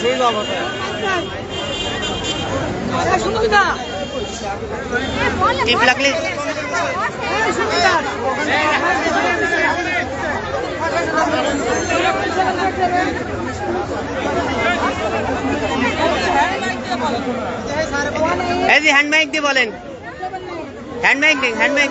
সেই অবস্থা টিপ লাগলে। এই যে হ্যান্ড মাইক দিয়ে বলেন। হ্যান্ড মাইক দিন হ্যান্ড মাইক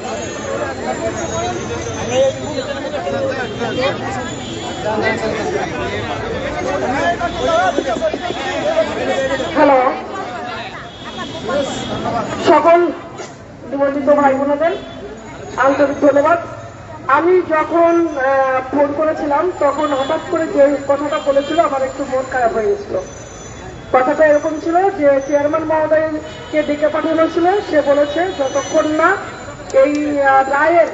হ্যালো সকল নিমন্ত্রিত ভাই বোনেদের আন্তরিক ধন্যবাদ। আমি যখন ফোন করেছিলাম, তখন হঠাৎ করে যে কথাটা বলেছিল, আমার একটু মন খারাপ হয়ে গেছিল। কথাটা এরকম ছিল যে চেয়ারম্যান মহোদয়কে ডেকে পাঠানো ছিল, সে বলেছে, যতক্ষণ না এই রায়ের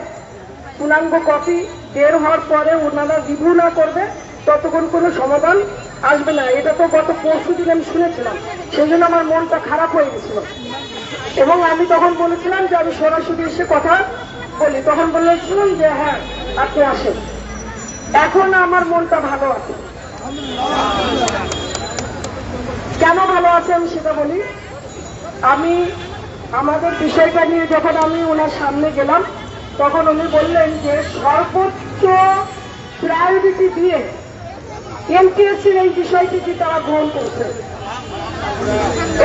পূর্ণাঙ্গ কপি বের হওয়ার পরে ওনারা রিভিউ না করবে, ততক্ষণ কোনো সমাধান আসবে না। এটা তো গত পরশু দিন আমি শুনেছিলাম। সেই জন্য আমার মনটা খারাপ হয়ে গেছিল। এবং আমি তখন বলেছিলাম যে আমি সরাসরি এসে কথা বলি। তখন বলেছিলাম যে হ্যাঁ আপনি আসেন। এখন আমার মনটা ভালো আছে। কেন ভালো আছে আমি সেটা বলি। আমি আমাদের বিষয়টা নিয়ে যখন আমি ওনার সামনে গেলাম, তখন উনি বললেন যে সর্বোচ্চ প্রায়োরিটি দিয়ে এমটিএসসির এই বিষয়টিকে তারা গ্রহণ করছে?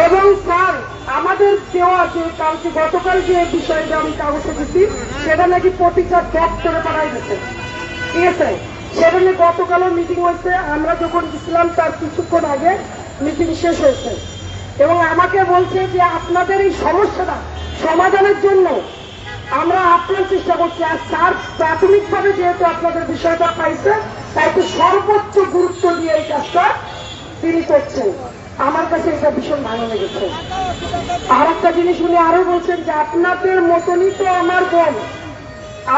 এবং স্যার, আমাদের দেওয়া যে কালকে গতকাল যে বিষয়টা আমি কাগজে দিচ্ছি সেটা নাকি প্রতিটা দপ্তরে পাঠাই গেছে ঠিক আছে সেটা নিয়ে গতকালও মিটিং হয়েছে। আমরা যখন গেছিলাম, তার কিছুক্ষণ আগে মিটিং শেষ হয়েছে। এবং আমাকে বলছে যে আপনাদের এই সমস্যাটা সমাধানের জন্য আমরা আপনার চেষ্টা করছি। আর স্যার প্রাথমিকভাবে যেহেতু আপনাদের বিষয়টা পাইছে, তাই তো সর্বোচ্চ গুরুত্ব দিয়ে এই কাজটা তিনি করছেন। আমার কাছে এটা ভীষণ ভালো লেগেছে। আর একটা জিনিস উনি আরও বলছেন যে আপনাদের মতনই তো আমার বোন।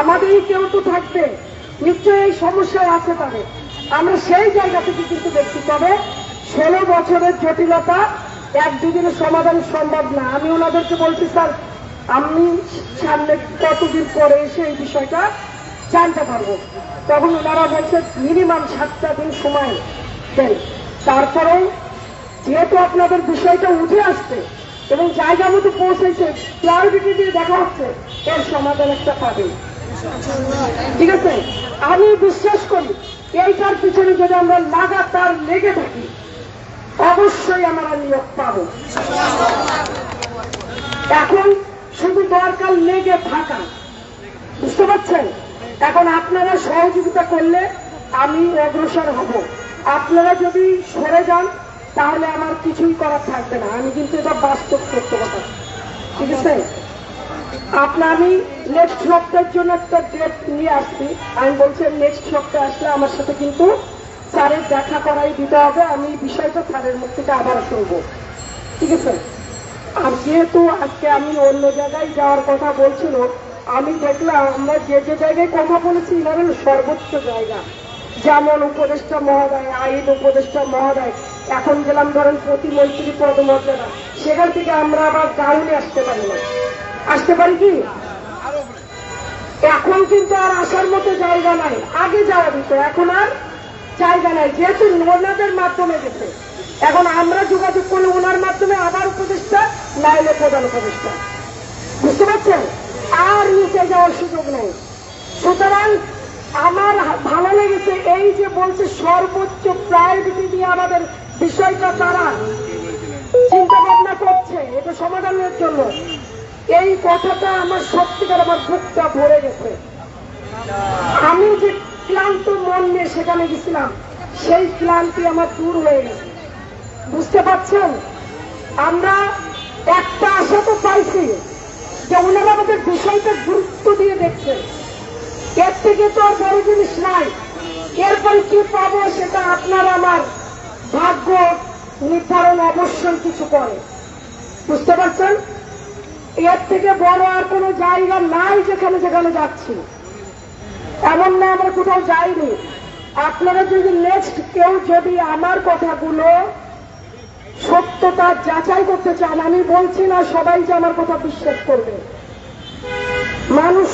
আমাদেরই কেউ তো থাকবে। নিশ্চয়ই এই সমস্যায় আছে তাদের। আমরা সেই জায়গা থেকে কিন্তু দেখছি। তবে ষোলো বছরের জটিলতা এক দুদিনে সমাধান সম্ভব না। আমি ওনাদেরকে বলছি, স্যার, আমি সামনে কতদিন পরে এসে এই বিষয়টা জানতে পারব? তখন ওনারা বলছে, মিনিমাম সাতটা দিন সময় দেন। তারপরেও যেহেতু আপনাদের বিষয়টা উঠে আসছে এবং জায়গা মতো পৌঁছেছে প্রায়োরিটি দিয়ে দেখা হচ্ছে, এর সমাধান একটা পাবে ঠিক আছে? আমি বিশ্বাস করি, এইটার পিছনে যদি আমরা লাগাতার লেগে থাকি অবশ্যই আমরা নিয়োগ পাবো। এখন শুধু দরকার লেগে থাকা। বুঝতে পারছেন? এখন আপনারা সহযোগিতা করলে আমি অগ্রসর হব। আপনারা যদি সরে যান, তাহলে আমার কিছুই করার থাকবে না। আমি কিন্তু এটা বাস্তব সত্য কথা। ঠিক আছে? আপনার আমি নেক্সট সপ্তাহের জন্য একটা ডেট নিয়ে আসছি। আমি বলছি নেক্সট সপ্তাহে আসলে আমার সাথে কিন্তু স্যারের দেখা করাই দিতে হবে, আমি বিষয়টা স্যারের মুখ থেকে আবার শুনব। ঠিক আছে? আর যেহেতু আজকে আমি অন্য জায়গায় যাওয়ার কথা বলছিল, আমি দেখলাম আমরা যে যে জায়গায় কথা বলেছি হলো সর্বোচ্চ জায়গা। যেমন উপদেষ্টা মহোদয়, আইন উপদেষ্টা মহোদয়, এখন গেলাম ধরেন প্রতিমন্ত্রী পদমর্যাদা। সেখান থেকে আমরা আবার গাউনে আসতে পারি না। আসতে পারি কি? এখন কিন্তু আর আসার মতো জায়গা নাই। আগে যাওয়া দিত এখন আর জায়গা নাই যেহেতু ওনাদের মাধ্যমে গেছে। এখন আমরা যোগাযোগ করলে ওনার মাধ্যমে আবার উপদেষ্টা, নাইলে প্রধান উপদেষ্টা। বুঝতে পারছেন? আর নিচে যাওয়ার সুযোগ নেই। সুতরাং আমার ভালো লেগেছে এই যে বলছে সর্বোচ্চ প্রায়োরিটি দিয়ে আমাদের বিষয়টা তারা চিন্তা ভাবনা করছে। এটা সমাধানের জন্য। এই কথাটা আমার সত্যিকার আমার বুকটা ভরে গেছে। আমি যে ক্লান্ত মন নিয়ে সেখানে গেছিলাম। সেই ক্লান্তি আমার দূর হয়ে গেছে। বুঝতে পারছেন? আমরা একটা আশা তো পাইছি যে ওনারা আমাদের বিষয়টা গুরুত্ব দিয়ে দেখছেন। এর থেকে তো আর বড় জিনিস নাই। এরপরে কি পাবো সেটা আপনার আমার ভাগ্য নির্ধারণ অবশ্যই কিছু করে। বুঝতে পারছেন? এর থেকে বড় আর কোনো জায়গা নাই যেখানে যেখানে যাচ্ছি। এমন না আমরা কোথাও যাইনি। আপনারা যদি নেক্সট কেউ যদি আমার কথাগুলো সত্যতা যাচাই করতে চান, আমি বলছি না সবাই যে আমার কথা বিশ্বাস করবে। মানুষ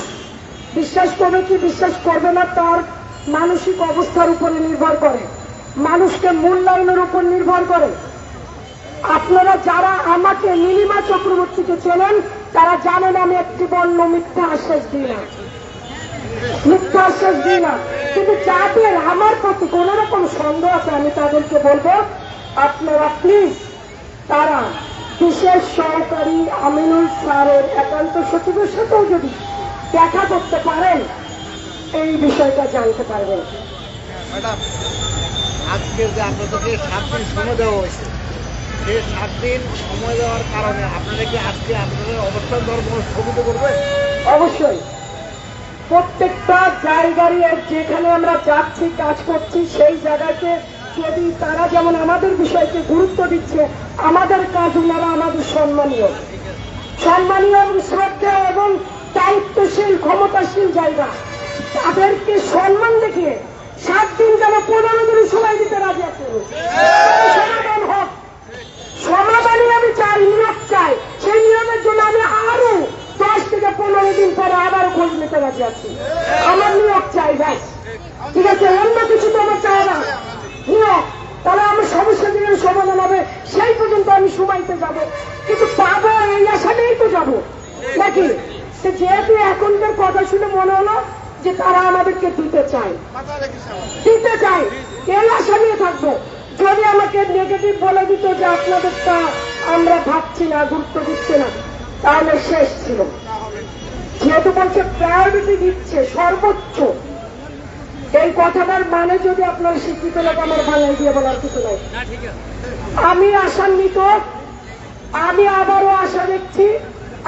বিশ্বাস করবে কি বিশ্বাস করবে না, তার মানসিক অবস্থার উপরে নির্ভর করে। মানুষকে মূল্যায়নের উপর নির্ভর করে। আপনারা যারা আমাকে নীলিমা চক্রবর্তীকে চেনেন, তারা জানেন আমি একটি বর্ণ মিথ্যা আশ্বাস দিই না। আশ্বাস দিই না কিন্তু যাদের আমার প্রতি কোন রকম সন্দেহ আছে আমি তাদেরকে বলব আপনারা প্লিজ তারা বিশেষ সহকারী আমিনুল স্যারের একান্ত সচিবের সাথেও যদি দেখা করতে পারেন এই বিষয়টা জানতে পারবেন। আজকে যে আপনাদেরকে সাত দিন সময় দেওয়া হয়েছে সেই সাত দিন সময় দেওয়ার কারণে আপনারা কি আজকে আপনাদের অবস্থান ধর্ম স্থগিত করবেন? অবশ্যই। প্রত্যেকটা জায়গারই যেখানে আমরা যাচ্ছি, কাজ করছি, সেই জায়গাকে যদি তারা যেমন আমাদের বিষয়কে গুরুত্ব দিচ্ছে, আমাদের কাজ ওনারা আমাদের সম্মানীয়। সম্মানীয় এবং শ্রদ্ধা এবং দায়িত্বশীল, ক্ষমতাশীল জায়গা। তাদেরকে সম্মান দেখিয়ে সাত দিন কেন পনেরো দিন সময় দিতে রাজি আছে। সমাধান হোক। সমাধানই আমি চাই, নিয়োগ চাই। সেই নিয়োগের জন্য আমি আরও থেকে পনেরো দিন পরে আবার খোঁজ নিতে রাজি আছি। আমার নিয়োগ চাই, ব্যাস। ঠিক আছে, অন্য কিছু তো আমার চাই না। নিয়োগ। তাহলে আমার সমস্যা যেখানে সমাধান হবে, সেই পর্যন্ত আমি সময়তে যাব। কিন্তু পাবো এই আশা তো যাব। নাকি? যেহেতু এখনকার কথা শুনে মনে হলো যে তারা আমাদেরকে দিতে চায়। দিতে চাই এই আশা নিয়ে থাকব। যদি আমাকে নেগেটিভ বলে দিত যে আপনাদেরটা আমরা ভাবছি না, গুরুত্ব দিচ্ছি না, তাহলে শেষ ছিল। যেহেতু বলছে প্রায়োরিটি দিচ্ছে সর্বোচ্চ। এই কথাটার মানে যদি আপনার স্বীকৃত লোক আমার বাংলায় দিয়ে বলার কিছু নাই। আমি আশান্বিত আমি আবারও আশা দেখছি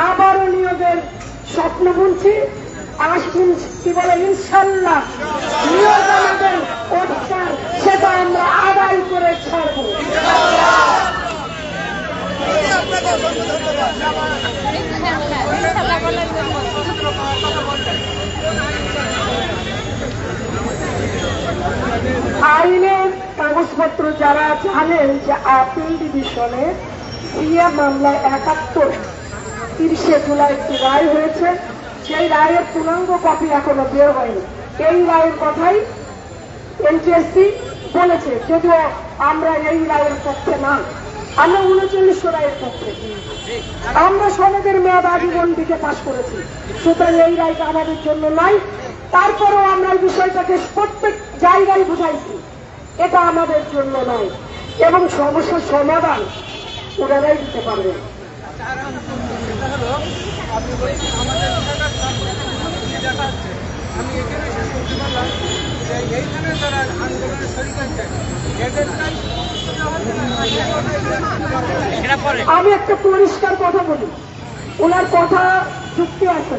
আবারও নিয়োগের স্বপ্ন বুনছি। আসুন কি বলে ইনশাল্লাহ নিয়োগ আমাদের অধিকার সেটা আমরা আদায় করে ছাড়বো। আইনের কাগজপত্র যারা জানেন যে আপিল ডিভিশনে সিএ মামলায় একাত্তর তিরিশে জুলাই একটি রায় হয়েছে। সেই রায়ের পূর্ণাঙ্গ কপি এখনও বের হয়নি। এই রায়ের কথাই এনটিএসসি বলেছে, যদিও আমরা এই রায়ের পক্ষে না আমরা উনচল্লিশশো রায়ের পক্ষে। আমরা সমাজের মেয়াদ আজীবন দিকে পাশ করেছি। সুতরাং এই রায়টা আমাদের জন্য নাই তারপরেও আমরা এই বিষয়টাকে প্রত্যেক জায়গায় বুঝাইছি। এটা আমাদের জন্য নয়। এবং সমস্যার সমাধান ওনারাই দিতে পারবেন আমি এখানে শেষ করতে পারলাম যে এইখানে যারা আন্দোলনের শরীর আমি একটা পরিষ্কার কথা বলি। ওনার কথা যুক্তি আছে।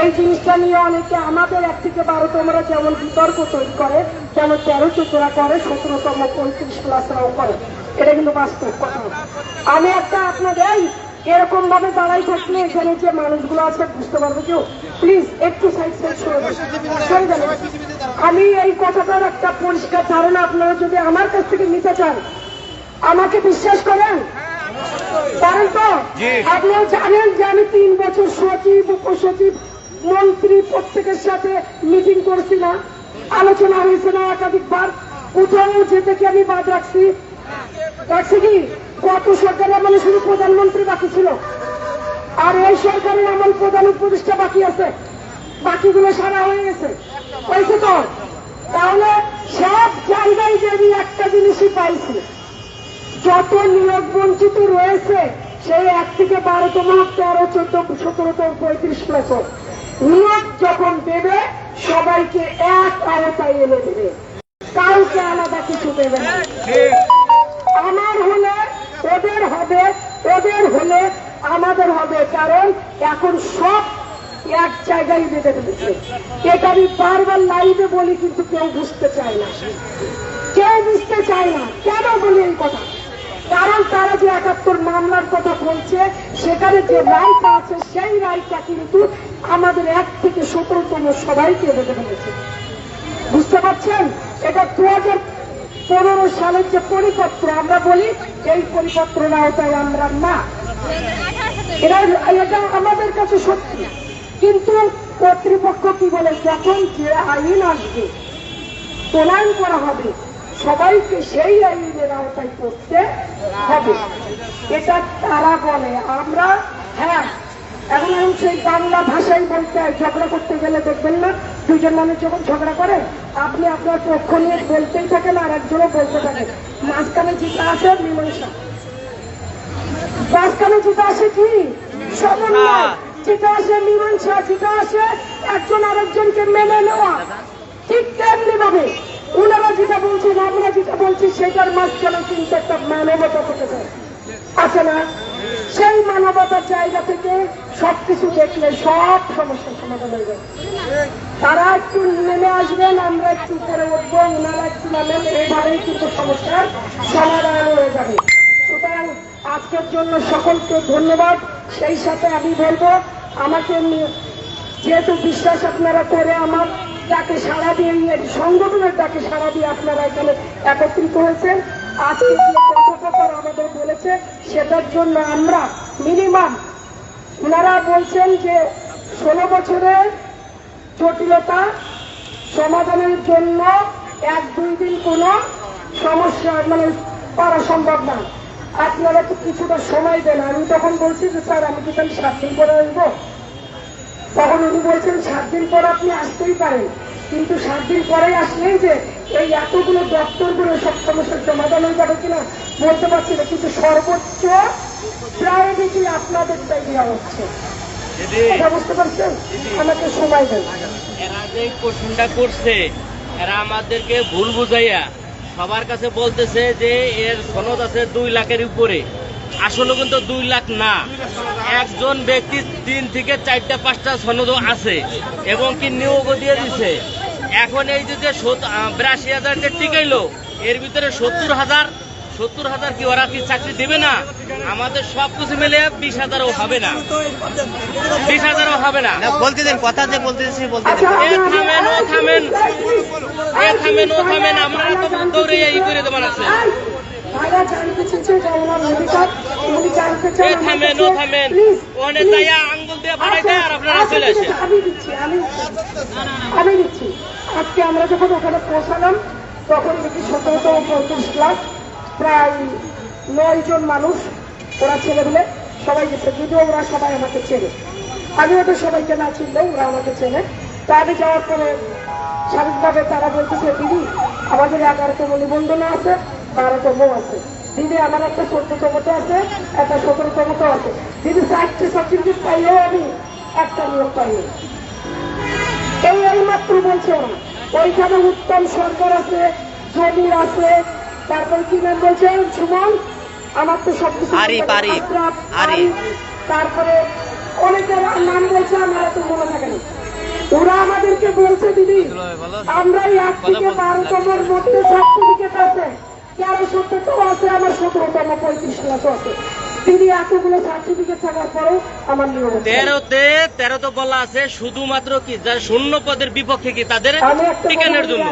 এই জিনিসটা নিয়ে অনেকে আমাদের এক থেকে বারো তোমরা যেমন বিতর্ক তৈরি করে যেমন তেরো চোদ্দরা করে সতেরোতম পঁয়ত্রিশ ক্লাসরাও করে। এটা কিন্তু বাস্তব কথা। আমি একটা আপনাদের এরকম ভাবে দাঁড়াই থাকলে এখানে যে মানুষগুলো আছে বুঝতে পারবে কেউ? প্লিজ একটু সাইড। আমি এই কথাটার একটা পরিষ্কার ধারণা আপনারা যদি আমার কাছ থেকে নিতে চান আমাকে বিশ্বাস করেন? পারেন তো? আপনিও জানেন যে আমি তিন বছর সচিব উপসচিব মন্ত্রী প্রত্যেকের সাথে মিটিং করছি না। আলোচনা হয়েছে না একাধিকবার। কোথাও যেতে কি আমি বাদ রাখছি? রাখছি কি? কত সরকারি আমলে শুধু প্রধানমন্ত্রী বাকি ছিল? আর এই সরকারের আমল প্রধান উপদেষ্টা বাকি আছে। বাকিগুলো সারা হয়ে গেছে। হয়েছে তো? তাহলে সব জায়গায় যদি একটা জিনিসই পাইছি। যত নিয়োগ বঞ্চিত রয়েছে সেই এক থেকে বারোতম তেরো চোদ্দ সতেরোতম পঁয়ত্রিশ প্লাস নিয়োগ যখন দেবে সবাইকে এক আওতায় এনে দেবে। কাউকে আলাদা কিছু দেবে না। আমার হলে ওদের হবে, ওদের হলে আমাদের হবে, কারণ এখন সব এক জায়গায় বেঁধে ফেলেছে। এটা আমি বারবার লাইভে বলি, কিন্তু কেউ বুঝতে চায় না। কেউ বুঝতে চায় না। কেন বলি এই কথা? কারণ তারা যে একাত্তর মামলার কথা বলছে, সেখানে যে রায়টা আছে, সেই রায়টা কিন্তু আমাদের এক থেকে সতেরোতম সবাইকে বেঁধে ফেলেছে। বুঝতে পারছেন? এটা দু হাজার পনেরো সালের যে পরিপত্র, আমরা বলি এই পরিপত্রের আওতায় আমরা না। এটা এটা আমাদের কাছে সত্যি। কিন্তু কর্তৃপক্ষ কি বলে, যখন যে আইন আসবে, প্রণয়ন করা হবে, সবাইকে সেই আইনের আওতায় করতে হবে। এটা তারা বলে। আমরা হ্যাঁ এখন আমি সেই বাংলা ভাষায় বলতে, ঝগড়া করতে গেলে দেখবেন না দুজন মানুষ যখন ঝগড়া করে, আপনি আপনার পক্ষ নিয়ে বলতেই থাকেন আর একজনও বলতে থাকেন। মাঝখানে যেটা আছে মীমাংসা। মাঝখানে যেটা আসে কি? সমন্বয়। আসে, মীমাংসা। যেটা আসে, একজন আরেকজনকে মেনে নেওয়া। ঠিক তেমনি ভাবে ওনারা যেটা বলছেন আমরা যেটা বলছি, সেটার মাঝখানে কিন্তু একটা মানবতা থেকে যায়। আছে না। সেই মানবতার জায়গা থেকে সবকিছু দেখলে সব সমস্যার সমাধান হয়ে যাবে তারা একটু নেমে আসবেন, আমরা একটু উপরে উঠবো ওনারা একটু নামেন এভাবেই কিন্তু সমস্যার সমাধান হয়ে যাবে। সুতরাং আজকের জন্য সকলকে ধন্যবাদ। সেই সাথে আমি বলব, আমাকে যেহেতু বিশ্বাস আপনারা করে আমার ডাকে সাড়া দিয়ে সংগঠনের ডাকে সাড়া দিয়ে আপনারা এখানে একত্রিত হয়েছেন। আজকে যে আমাদের বলেছে, সেটার জন্য আমরা মিনিমাম ওনারা বলছেন যে ষোলো বছরের জটিলতা সমাধানের জন্য এক দুই দিন কোনো সমস্যা মানে করা সম্ভব না। আপনারা তো কিছুটা সময় দেন। আমি তখন বলছি যে, স্যার, আমি কি তাহলে সাত দিন পরে আসব? তখন উনি বলছেন, সাত দিন পর আপনি আসতেই পারেন। কিন্তু সাত দিন পরে আসলেই যে এই এতগুলো দপ্তরগুলো সব সমস্যার সমাধান হয়ে যাবে কিনা বলতে পারছি না, কিন্তু সর্বোচ্চ প্রায়োরিটি আপনাদেরটাই দেওয়া হচ্ছে। একজন ব্যক্তি তিন থেকে চারটা পাঁচটা সনদ আছে এবং কি নিয়োগও দিয়ে দিছে। এখন এই যে বিরাশি হাজার যে টিকাইলো এর ভিতরে সত্তর হাজার সত্তর হাজার কি ওরা কি চাকরি দেবে না আমাদের সব কিছু মিলে বিশ হাজারও হবে না বিশ হাজারও হবে না না বলতে দেন কথা যে বলতে থামেন, ও থামেন। এ থামেন, ও থামেন, আমরা তো দৌড়ে এই করে দেবার আছে। থামেন, ও থামেন। ওখানে যাইয়া আচ্ছা, আমি দিচ্ছি আমি আমি দিচ্ছি। আজকে আমরা যখন ওখানে পৌঁছালাম তখন দেখি সতেরোতম পঁয়ত্রিশ ক্লাস প্রায় নয় জন মানুষ ওরা ছেলেগুলো সবাই গেছে যদিও ওরা সবাই আমাকে চেনে। আমি ওদের সবাইকে না চিনলেও ওরা আমাকে চেনে। তা আমি যাওয়ার পরে স্বাভাবিকভাবে তারা বলতেছে দিদি আমাদের এগারোতম নিবন্ধন আছে বারোতম আছে? দিদি আমার একটা চোদ্দতমতে আছে একটা সতেরোতমতে আছে। দিদি চারটে সার্টিফিকেট পাইলেও আমি একটা নিয়োগ পাইনি এই এই মাত্র বলছে ওইখানে উত্তম সরকার আছে জমির আছে তারপর কি নাম বলছে? সুমন? আমার তো সব কিছু আরিফ, থাকে। আরিফ, আশরাফ, আরিফ। তারপরে অনেকের নাম বলছে আমার তো মনে থাকে না। ওরা আমাদেরকে বলছে দিদি আমরা এই এক থেকে বারোতমের মধ্যে সার্টিফিকেট আছে। তেরো সত্তরটাও আছে? আমার সতেরোতম পঁয়ত্রিশ ক্লাসও আছে। তিনি এতগুলো সার্টিফিকেট থাকার পরেও আমার। তেরোতে তেরো তো বলা আছে শুধুমাত্র কি যার শূন্য পদের বিপক্ষে কি তাদের টিকানোর জন্য?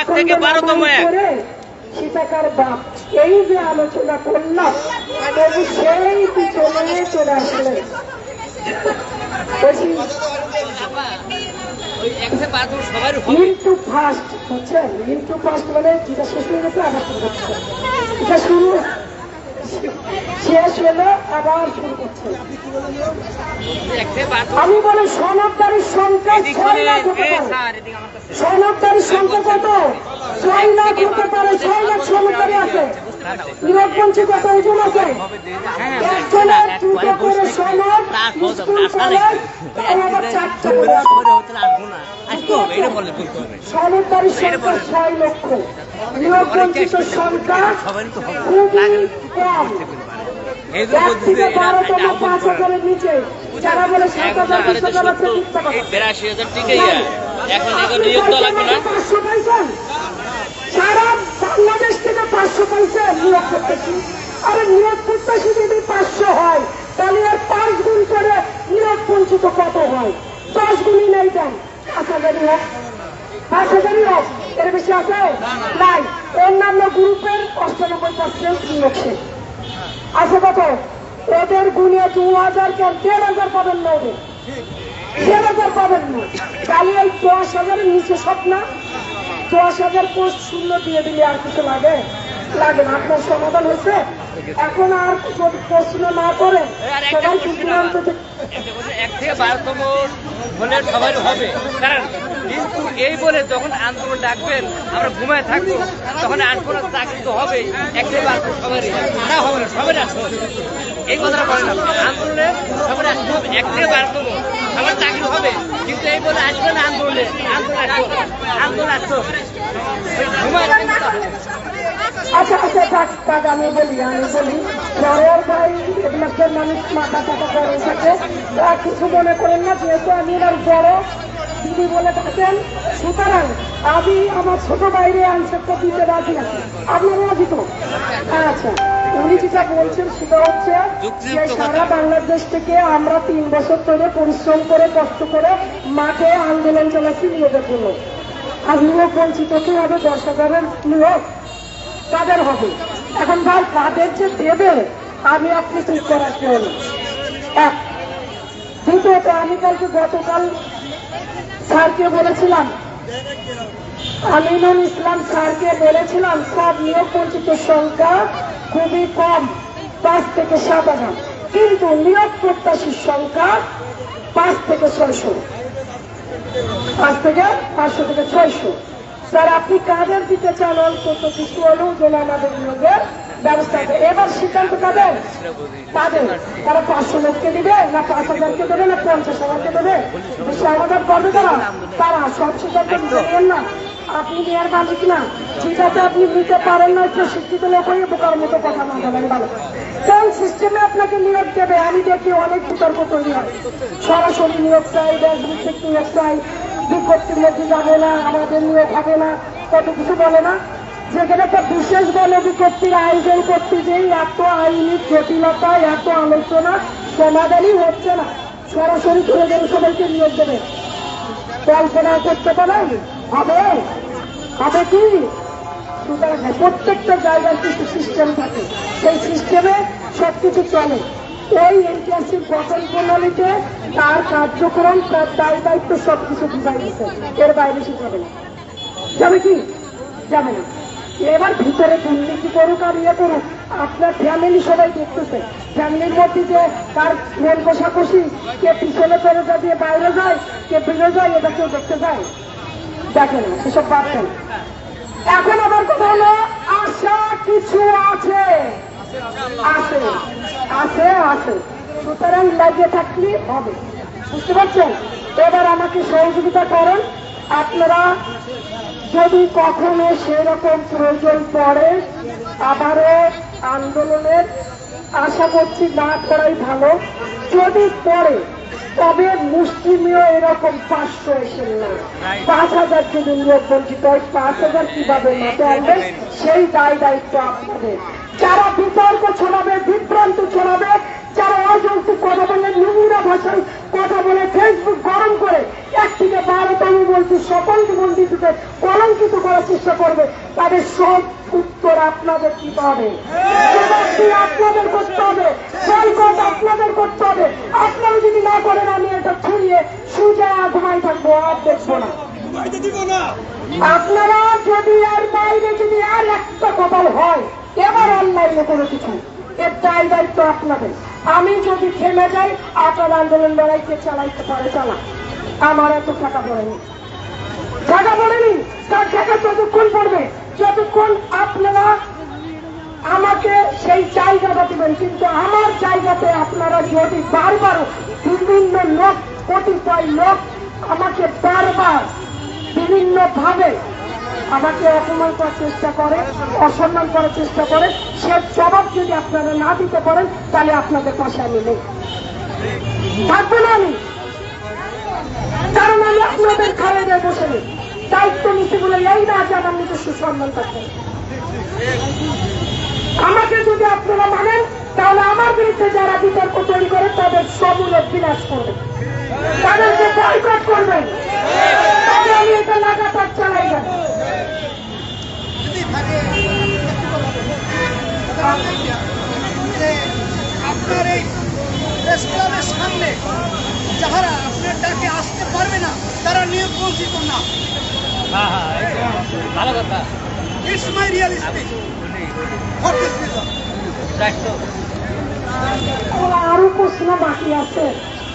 এক থেকে বারো বারোতম এক। সীতাকার বাপ, এই যে আলোচনা করলাম তবু সেই পিছনে চলে আসলেন। মানে আবার আমি বলি সনদদারির সংখ্যা হতে সংখ্যা কত? ছয় লাখ হতে পারে ছয় লাখ সনদদারি আছে। নিয়োগপঞ্চী কত ওজন আছে? একজনের দুটো করে সনদ স্কুল কলেজ আবার চারটে করে। সনদদারির সংখ্যা ছয় লক্ষ। নিয়োগবঞ্চিত সংখ্যা খুবই কম। বিরাশি হাজার টিকে এখন এগুলো নিয়োগ দেওয়া লাগবে না। সারা বাংলাদেশ থেকে পাঁচশো পাইছেন নিয়োগ করতেছি। আরে নিয়োগ করতেছি যদি পাঁচশো হয়, তাহলে এর পাঁচ গুণ করে নিয়োগ বঞ্চিত কত হয়? দশ গুণই নেই দেন পাঁচ হাজারই হোক। পাঁচ হাজারই হোক। এর বেশি আছে? নাই। অন্যান্য গ্রুপের অষ্টানব্বই পার্সেন্ট নিয়োগ শেষ। আছে কত? ওদের গুণে দু হাজার কেন? দেড় হাজার পাবেন না ওদের দেড় হাজার পাবেন না। তাহলে এই দশ হাজারের নিচে সব না। দশ হাজার পোস্ট শূন্য দিয়ে দিলে আর কিছু লাগে? লাগে না। আপনার সমাধান হয়েছে? এখন আর প্রশ্ন না করেন আর একটা সবাই সিদ্ধান্ত এক থেকে বারোতম হলে সবাই হবে। কারণ কিন্তু এই বলে যখন আন্দোলন ডাকবেন আমরা ঘুমায় থাকব তখন আন্দোলন চাকরি তো হবে এক থেকে বারোতম সবারই। না হবে না সবাই আসতে হবে। এই কথাটা বলেন। আন্দোলনে সবাই আসতে হবে। এক থেকে বারোতম। আমার চাকরি হবে। কিন্তু এই বলে আসবে না আন্দোলনে আন্দোলন। আচ্ছা আচ্ছা থাক থাক, আমি বলি আমি বলি। বড় ভাই, এগুলোকে মানুষ মাথা টাকা করে থাকে। তা কিছু মনে করেন না, যেহেতু আমি এবার বড়। দিদি বলে থাকেন, সুতরাং আমি আমার ছোট বাইরে আনসারটা দিতে রাজি আছি। আপনারা রাজি তো? আচ্ছা। উনি যেটা বলছেন সেটা হচ্ছে যে সারা বাংলাদেশ থেকে আমরা তিন বছর ধরে পরিশ্রম করে কষ্ট করে মাঠে আন্দোলন চালাচ্ছি নিয়োগের জন্য। আর নিয়োগ বঞ্চিত কি হবে দশ হাজারের নিয়োগ কাদের হবে। এখন ভাই কাদের যে দেবে আমি আপনি ঠিক করার কেউ এক। দ্বিতীয়ত আমি কালকে গতকাল স্যারকে বলেছিলাম আমিনুল ইসলাম স্যারকে বলেছিলাম সব নিয়োগ বঞ্চিত সংখ্যা খুবই কম, পাঁচ থেকে সাত হাজার কিন্তু নিয়োগ প্রত্যাশীর সংখ্যা পাঁচ থেকে ছয়শো। পাঁচ থেকে পাঁচশো থেকে ছয়শো। স্যার, আপনি কাদের দিতে চান? অন্তত কিছু হলেও যেন আমাদের নিয়োগের ব্যবস্থা এবার সিদ্ধান্ত কাদের? তাদের তারা পাঁচশো লোককে দিবে না পাঁচ হাজারকে দেবে না পঞ্চাশ হাজারকে দেবে? আমাদের করবে তারা? তারা সব সিদ্ধান্ত না। আপনি নেওয়ার মালিক না ঠিক আছে, আপনি নিতে পারেন না একটু শিক্ষিত লোক হয়ে বোকার মতো কথা না বলেন ভালো। কোন সিস্টেমে আপনাকে নিয়োগ দেবে, আমি দেখি অনেক বিতর্ক তৈরি হয়। সরাসরি নিয়োগ চাই দেশভিত্তিক নিয়োগ চাই, বিজ্ঞপ্তির মধ্যে যাবে না, আমাদের নিয়োগ হবে না, কত কিছু বলে না। যেখানে একটা বিশেষ বলে বিজ্ঞপ্তির আয়োজন করতে যেই এত আইনি জটিলতা, এত আলোচনা, সমাধানই হচ্ছে না। সরাসরি ধরে সবাইকে নিয়োগ দেবে। কল্পনা করতে পারেন? হবে? হবে কি? সুতরাং হ্যাঁ, প্রত্যেকটা জায়গার কিছু সিস্টেম থাকে। সেই সিস্টেমে সবকিছু চলে। ওই ঐতিহাসিক গঠন প্রণালীতে তার কার্যক্রম তার দায় দায়িত্ব সবকিছু বুঝাই দিচ্ছে এর বাইরে সে যাবে না। যাবে কি? যাবে না। এবার ভিতরে দুর্নীতি করুক আর ইয়ে করুক আপনার ফ্যামিলি সবাই দেখতেছে। ফ্যামিলির মধ্যে যে তার মন কষাকষি কে পিছনে দরজা দিয়ে বাইরে যায় কে ফিরে যায় এটা কেউ দেখতে যায় দেখে না সেসব বাদ দেন এখন আমার কথা হলো, আশা কিছু আছে। আছে আছে আছে। সুতরাং লাগিয়ে থাকলে হবে। বুঝতে পারছেন? এবার আমাকে সহযোগিতা করেন। আপনারা যদি কখনো সেরকম প্রয়োজন পড়ে, আবারও আন্দোলনের আশা করছি না করাই ভালো। যদি পড়ে তবে মুসলিমীয় এরকম পাঁচশো এসে না। পাঁচ হাজার যদি নিয়োগ বঞ্চিত হয়, পাঁচ হাজার কীভাবে মাঠে আনবে? সেই দায় দায়িত্ব আপনাদের। যারা বিতর্ক ছড়াবে, বিভ্রান্ত ছড়াবে, যারা অযৌক্তিক কথা বলে নোংরা ভাষায় কথা বলে ফেসবুক গরম করে এক থেকে বারোতম বলছি, সকল মন্দিরকে কলঙ্কিত করার চেষ্টা করবে। তাদের সব উত্তর আপনাদের হবে। জবাবদি আপনাদের করতে হবে। বয়কট আপনাদের করতে হবে। আপনারা যদি না করেন, আমি এটা ছুঁড়িয়ে সুজা ঘুমাই থাকব, আর দেখব না। আপনারা যদি আর বাইরে যদি আর একটা কথা হয়, এবার অনলাইনে কোনো কিছু এর দায় দায়িত্ব আপনাদের। আমি যদি থেমে যাই আপনার আন্দোলন লড়াইকে চালাইতে পারে চালা আমার এত টাকা পড়েনি। টাকা পড়েনি? তার টাকা ততক্ষণ পড়বে? যতক্ষণ আপনারা আমাকে সেই জায়গাটা দিবেন, কিন্তু আমার জায়গাতে আপনারা যদি বারবার বিভিন্ন লোক, কতিপয় লোক আমাকে বারবার বিভিন্ন ভাবে আমাকে অপমান করার চেষ্টা করে, অসম্মান করার চেষ্টা করে, সে জবাব যদি আপনারা না দিতে পারেন, তাহলে আপনাদের পাশে আমি নেই। থাকব না আমি। কারণ আমি আপনাদের খালেদে বসে নেই। দায়িত্ব নিতে বলে এই না যে আমার নিজস্ব সম্মান থাকবে। আমাকে যদি আপনারা মানেন, তাহলে আমার বিরুদ্ধে যারা বিতর্ক তৈরি করে, তাদের সমূলে বিনাশ করবেন তাদেরকে বয়কট করবেন তবে আমি এটা লাগাতার চালাই যাব। আপনার এই প্রেস ক্লাবের সামনে যারা আপনার ডাকে আসতে পারবে না, তারা নিয়োগ বঞ্চিত না। ভালো কথা। It's my real speech for this reason আরও প্রশ্ন বাকি আছে।